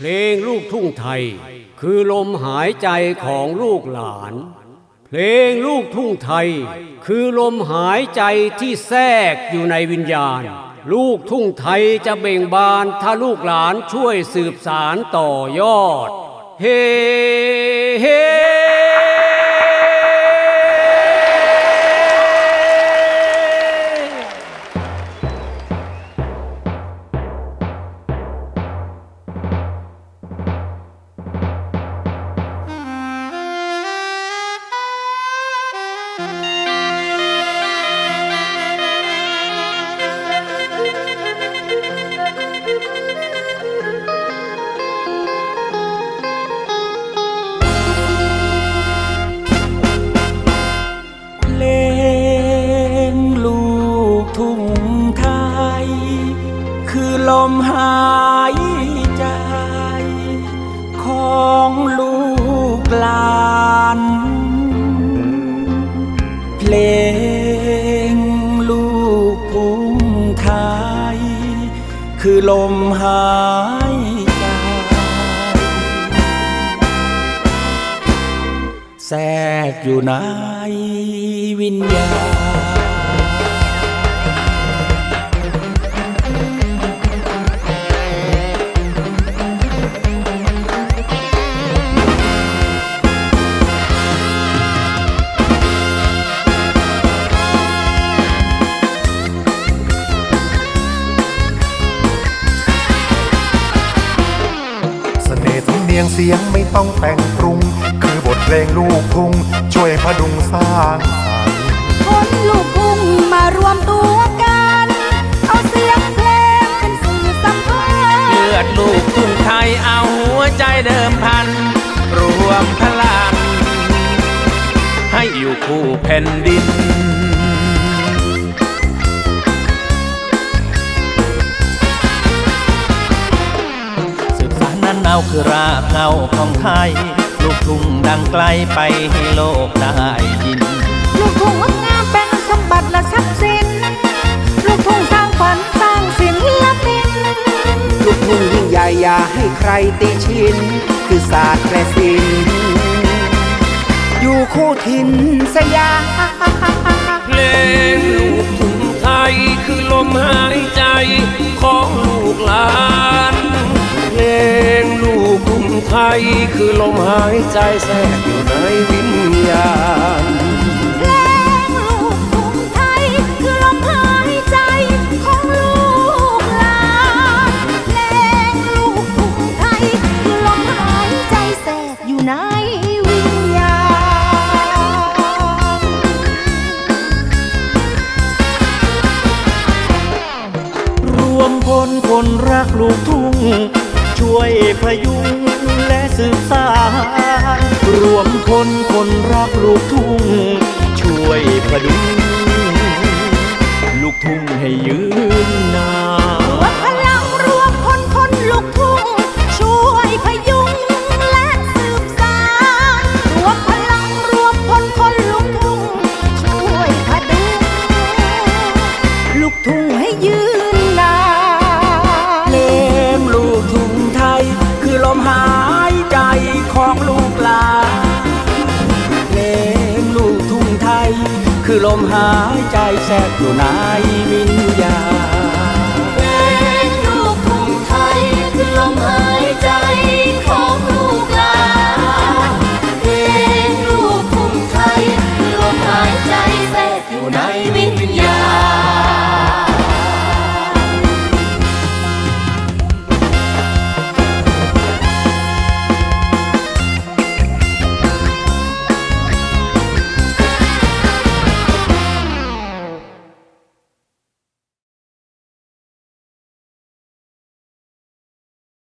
เพลงลูกทุ่งไทย คือลมหายใจของลูกหลาน เพลงลูกทุ่งไทย คือลมหายใจที่แทรกอยู่ในวิญญาณ ลูกทุ่งไทยจะเบ่งบานถ้าลูกหลานช่วยสืบสารต่อยอด เฮ้เฮ้ ลมหายใจ ของลูกหลาน เพลงลูกทุ่งไทย คือลมหายใจ แทรกอยู่ในวิญญาณ เนียงเสียงไม่ต้องแต่งปรุง คือบทเพลงลูกทุ่งช่วยพดุงสร้างสรรค์คนลูกทุ่งมารวมตัวกัน เอาเสียงเพลงเป็นสื่อสัมพันธ์เลือดลูกทุ่งไทยเอาหัวใจเดิมพัน รวมพลัง ให้อยู่คู่แผ่นดิน บสารนั้นเอาคือรากเหง้าของไทย ลูกทุ่งดังไกลไปให้โลกได้ยิน ลูกทุ่งงดงามเป็นสมบัติและทรัพย์สิน ลูกทุ่งสร้างขวัญสร้างศิลปิน ลูกทุ่งยิ่งใหญ่อย่าให้ใครตีชิน คือศาสตร์และศิลป์อยู่คู่ถิ่นสยามเพลงลูกทุ่งไทยคือลมหาย กทุ่งไทยคือลมหายใจแทรกอยู่ในวิญญาณเพลงลูกทุ่งไทยคือลมหายใจของลูกหลานเพลงลูกทุ่งไทยคือลมหายใจแทรกอยู่ในวิญญาณรวมพลคนรักลูกทุ่ง ช่วยพยุงและสืบสานรวมคนคนรักลูกทุ่ง ช่วยพดุงลูกทุ่งให้ยืน แทรกอยู่ในวิญญา